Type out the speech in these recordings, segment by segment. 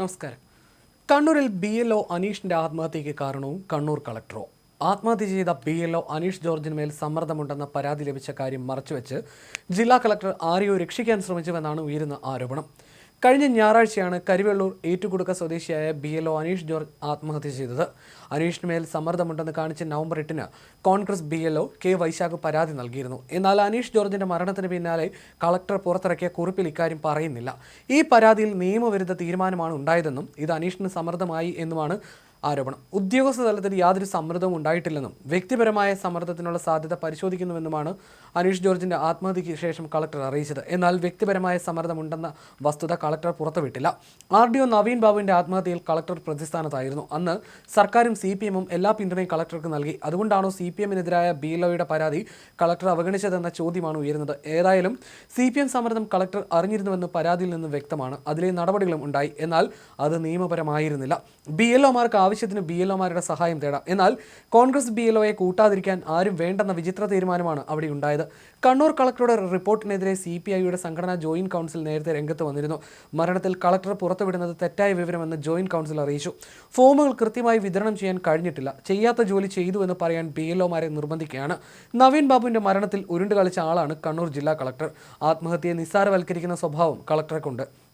നമസ്കാരം. കണ്ണൂരിൽ B L O അനീഷിന്റെ ആത്മഹത്യയ്ക്ക് കാരണവും കണ്ണൂർ കളക്ടറോ. ആത്മഹത്യ ചെയ്ത ബി എൽ ഒ അനീഷ് ജോർജിന് മേൽ സമ്മർദ്ദമുണ്ടെന്ന പരാതി ലഭിച്ച കാര്യം മറച്ചുവെച്ച് ജില്ലാ കളക്ടർ ആരെയോ രക്ഷിക്കാൻ ശ്രമിച്ചുവെന്നാണ് ഉയരുന്ന ആരോപണം. കഴിഞ്ഞ ഞായറാഴ്ചയാണ് കരിവെള്ളൂർ ഏറ്റുകുടുക്ക സ്വദേശിയായ B L O Aneesh George ആത്മഹത്യ ചെയ്തത്. അനീഷിന് മേൽ സമ്മർദ്ദമുണ്ടെന്ന് കാണിച്ച് നവംബർ എട്ടിന് Congress B L O K Vaisakh പരാതി നൽകിയിരുന്നു. എന്നാൽ അനീഷ് ജോർജിന്റെ മരണത്തിന് പിന്നാലെ കളക്ടർ പുറത്തിറക്കിയ കുറിപ്പിൽ ഇക്കാര്യം പറയുന്നില്ല. ഈ പരാതിയിൽ നിയമവിരുദ്ധ തീരുമാനമാണ് ഉണ്ടായതെന്നും ഇത് അനീഷിന് സമ്മർദ്ദമായി എന്നുമാണ് ആരോപണം. ഉദ്യോഗസ്ഥ തലത്തിൽ യാതൊരു സമ്മർദ്ദവും ഉണ്ടായിട്ടില്ലെന്നും വ്യക്തിപരമായ സമ്മർദ്ദത്തിനുള്ള സാധ്യത പരിശോധിക്കുന്നുവെന്നുമാണ് അനീഷ് ജോർജിന്റെ ആത്മഹത്യയ്ക്ക് ശേഷം കളക്ടർ അറിയിച്ചത്. എന്നാൽ വ്യക്തിപരമായ സമ്മർദ്ദമുണ്ടെന്ന വസ്തുത കളക്ടർ പുറത്തുവിട്ടില്ല. ആർ ഡി ഒ നവീൻ ബാബുവിന്റെ ആത്മഹത്യയിൽ കളക്ടർ പ്രതിസ്ഥാനത്തായിരുന്നു. അന്ന് സർക്കാരും സി പി എമ്മും എല്ലാ പിന്തുണയും കളക്ടർക്ക് നൽകി. അതുകൊണ്ടാണോ സി പി എമ്മിനെതിരായ ബി എൽ പരാതി കളക്ടർ അവഗണിച്ചതെന്ന ചോദ്യമാണ് ഉയരുന്നത്. ഏതായാലും സി പി എം സമ്മർദ്ദം കളക്ടർ അറിഞ്ഞിരുന്നുവെന്ന് പരാതിയിൽ നിന്ന് വ്യക്തമാണ്. അതിലെ നടപടികളും ഉണ്ടായി. എന്നാൽ അത് നിയമപരമായിരുന്നില്ല. ബി എൽ ഒമാർക്ക് ആവശ്യത്തിന് ബി എൽ ഒമാരുടെ സഹായം തേടാം. എന്നാൽ കോൺഗ്രസ് ബി എൽ ഒയെ കൂട്ടാതിരിക്കാൻ ആരും വേണ്ടെന്ന വിചിത്ര തീരുമാനമാണ് അവിടെ ഉണ്ടായത്. കണ്ണൂർ കളക്ടറുടെ റിപ്പോർട്ടിനെതിരെ സി പി ഐയുടെ സംഘടനാ ജോയിന്റ് കൗൺസിൽ നേരത്തെ രംഗത്ത് വന്നിരുന്നു. മരണത്തിൽ കളക്ടർ പുറത്തുവിടുന്നത് തെറ്റായ വിവരമെന്ന് ജോയിന്റ് കൗൺസിൽ അറിയിച്ചു. ഫോമുകൾ കൃത്യമായി വിതരണം ചെയ്യാൻ കഴിഞ്ഞിട്ടില്ല. ചെയ്യാത്ത ജോലി ചെയ്തു എന്ന് പറയാൻ ബി എൽ ഒമാരെ നിർബന്ധിക്കുകയാണ്. നവീൻ ബാബുവിന്റെ മരണത്തിൽ ഉരുണ്ടുകളിച്ച ആളാണ് കണ്ണൂർ ജില്ലാ കളക്ടർ. ആത്മഹത്യയെ നിസ്സാരവൽക്കരിക്കുന്ന സ്വഭാവം കളക്ടർക്കുണ്ട്.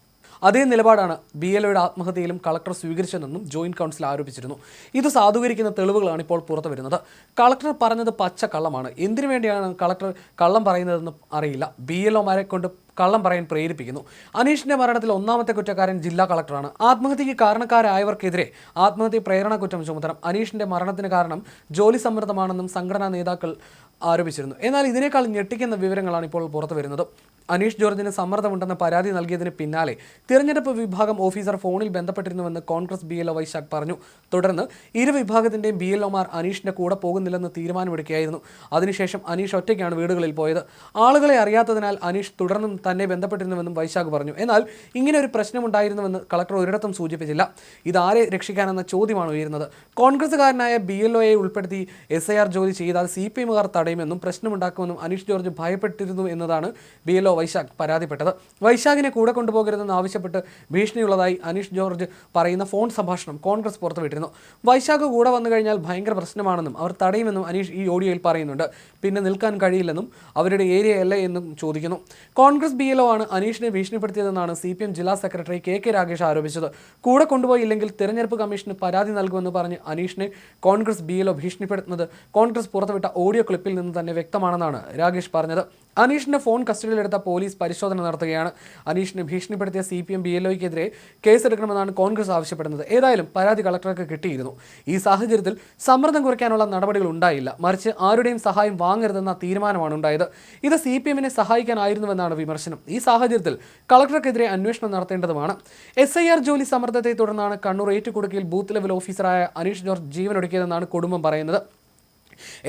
അതേ നിലപാടാണ് ബി എൽ ഒയുടെ ആത്മഹത്യയിലും കളക്ടർ സ്വീകരിച്ചതെന്നും ജോയിന്റ് കൗൺസിൽ ആരോപിച്ചിരുന്നു. ഇത് സാധൂകരിക്കുന്ന തെളിവുകളാണ് ഇപ്പോൾ പുറത്തു വരുന്നത്. കളക്ടർ പറഞ്ഞത് പച്ച കള്ളമാണ്. എന്തിനു വേണ്ടിയാണ് കളക്ടർ കള്ളം പറയുന്നതെന്ന് അറിയില്ല. ബി എൽ ഒമാരെ കൊണ്ട് കള്ളം പറയാൻ പ്രേരിപ്പിക്കുന്നു. അനീഷിന്റെ മരണത്തിൽ ഒന്നാമത്തെ കുറ്റക്കാരൻ ജില്ലാ കളക്ടറാണ്. ആത്മഹത്യക്ക് കാരണക്കാരായവർക്കെതിരെ ആത്മഹത്യ പ്രേരണ കുറ്റം ചുമത്തണം. അനീഷിന്റെ മരണത്തിന് കാരണം ജോലി സമ്മർദ്ദമാണെന്നും സംഘടനാ നേതാക്കൾ ആരോപിച്ചിരുന്നു. എന്നാൽ ഇതിനേക്കാൾ ഞെട്ടിക്കുന്ന വിവരങ്ങളാണ് ഇപ്പോൾ പുറത്തു വരുന്നത്. അനീഷ് ജോർജിന് സമ്മർദ്ദമുണ്ടെന്ന പരാതി നൽകിയതിന് പിന്നാലെ തിരഞ്ഞെടുപ്പ് വിഭാഗം ഓഫീസർ ഫോണിൽ ബന്ധപ്പെട്ടിരുന്നുവെന്ന് Congress B L O Vaisakh പറഞ്ഞു. തുടർന്ന് ഇരു വിഭാഗത്തിന്റെയും ബി എൽ ഒമാർ അനീഷിന്റെ കൂടെ പോകുന്നില്ലെന്ന് തീരുമാനമെടുക്കുകയായിരുന്നു. അതിനുശേഷം അനീഷ് ഒറ്റയ്ക്കാണ് വീടുകളിൽ പോയത്. ആളുകളെ അറിയാത്തതിനാൽ അനീഷ് തുടർന്നും തന്നെ ബന്ധപ്പെട്ടിരുന്നുവെന്നും വൈശാഖ് പറഞ്ഞു. എന്നാൽ ഇങ്ങനെ ഒരു പ്രശ്നമുണ്ടായിരുന്നുവെന്ന് കളക്ടർ ഒരിടത്തും സൂചിപ്പിച്ചില്ല. ഇതാരെ രക്ഷിക്കാനെന്ന ചോദ്യമാണ് ഉയരുന്നത്. കോൺഗ്രസുകാരനായ ബി എൽ ഒയെ ഉൾപ്പെടുത്തി എസ് ഐ ആർ ജോലി ചെയ്താൽ സി പി എമ്മുകാർ തടയുമെന്നും പ്രശ്നമുണ്ടാക്കുമെന്നും അനീഷ് ജോർജ് ഭയപ്പെട്ടിരുന്നു എന്നതാണ് ബി എൽ ഒ വൈശാഖ് പരാതിപ്പെട്ടത്. വൈശാഖിനെ കൂടെ കൊണ്ടുപോകരുതെന്ന് ആവശ്യപ്പെട്ട് ഭീഷണിയുള്ളതായി അനീഷ് ജോർജ് പറയുന്ന ഫോൺ സംഭാഷണം കോൺഗ്രസ് പുറത്തുവിട്ടിരുന്നു. വൈശാഖ് കൂടെ വന്നു കഴിഞ്ഞാൽ ഭയങ്കര പ്രശ്നമാണെന്നും അവർ തടയുമെന്നും അനീഷ് ഈ ഓഡിയോയിൽ പറയുന്നുണ്ട്. പിന്നെ നിൽക്കാൻ കഴിയില്ലെന്നും അവരുടെ ഏരിയ അല്ലേ എന്നും ചോദിക്കുന്നു. കോൺഗ്രസ് ബി ആണ് അനീഷിനെ ഭീഷണിപ്പെടുത്തിയതെന്നാണ് സി പി എം ജില്ലാ സെക്രട്ടറി കെ കെ രാകേഷ് ആരോപിച്ചത്. കൂടെ കൊണ്ടുപോയില്ലെങ്കിൽ തിരഞ്ഞെടുപ്പ് കമ്മീഷന് പരാതി നൽകുമെന്ന് പറഞ്ഞ് അനീഷിനെ കോൺഗ്രസ് ബി എൽ ഒ ഭീഷണിപ്പെടുത്തുന്നത് കോൺഗ്രസ് പുറത്തുവിട്ട ഓഡിയോ ക്ലിപ്പിൽ നിന്ന് തന്നെ വ്യക്തമാണെന്നാണ് രാകേഷ് പറഞ്ഞത്. അനീഷിന്റെ ഫോൺ കസ്റ്റഡിയിലെടുത്ത പോലീസ് പരിശോധന നടത്തുകയാണ്. അനീഷിനെ ഭീഷണിപ്പെടുത്തിയ C P M B L ഒക്കെതിരെ കേസെടുക്കണമെന്നാണ് കോൺഗ്രസ് ആവശ്യപ്പെടുന്നത്. ഏതായാലും പരാതി കളക്ടർക്ക് കിട്ടിയിരുന്നു. ഈ സാഹചര്യത്തിൽ സമ്മർദ്ദം കുറയ്ക്കാനുള്ള നടപടികൾ ഉണ്ടായില്ല. മറിച്ച് ആരുടെയും സഹായം വാങ്ങരുതെന്ന തീരുമാനമാണ് ഉണ്ടായത്. ഇത് സി പി എമ്മിനെ സഹായിക്കാനായിരുന്നുവെന്നാണ് വിമർശനം. ഈ സാഹചര്യത്തിൽ കളക്ടർക്കെതിരെ അന്വേഷണം നടത്തേണ്ടതുമാണ്. എസ് ഐ ആർ ജോലി സമ്മർദ്ദത്തെ തുടർന്നാണ് കണ്ണൂർ ഏറ്റുകുടുക്കിയിൽ ബൂത്ത് ലെവൽ ഓഫീസറായ അനീഷ് ജോർജ് ജീവനൊടുക്കിയതെന്നാണ് കുടുംബം പറയുന്നത്.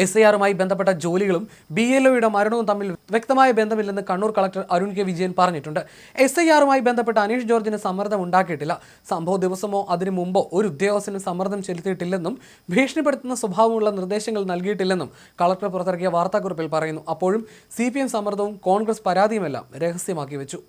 എസ് ഐ ആറുമായി ബന്ധപ്പെട്ട ജോലികളും ബി എൽ ഒയുടെ മരണവും തമ്മിൽ വ്യക്തമായ ബന്ധമില്ലെന്ന് കണ്ണൂർ കളക്ടർ അരുൺ കെ വിജയൻ പറഞ്ഞിട്ടുണ്ട്. എസ് ഐ ആറുമായി ബന്ധപ്പെട്ട് അനീഷ് ജോർജിന് സമ്മർദ്ദം ഉണ്ടാക്കിയിട്ടില്ല. സംഭവ ദിവസമോ അതിനു മുമ്പോ ഒരു ഉദ്യോഗസ്ഥനും സമ്മർദ്ദം ചെലുത്തിയിട്ടില്ലെന്നും ഭീഷണിപ്പെടുത്തുന്ന സ്വഭാവമുള്ള നിർദ്ദേശങ്ങൾ നൽകിയിട്ടില്ലെന്നും കളക്ടർ പുറത്തിറക്കിയ വാർത്താക്കുറിപ്പിൽ പറയുന്നു. അപ്പോഴും സി പി എം സമ്മർദ്ദവും കോൺഗ്രസ് പരാതിയുമെല്ലാം രഹസ്യമാക്കി വെച്ചു.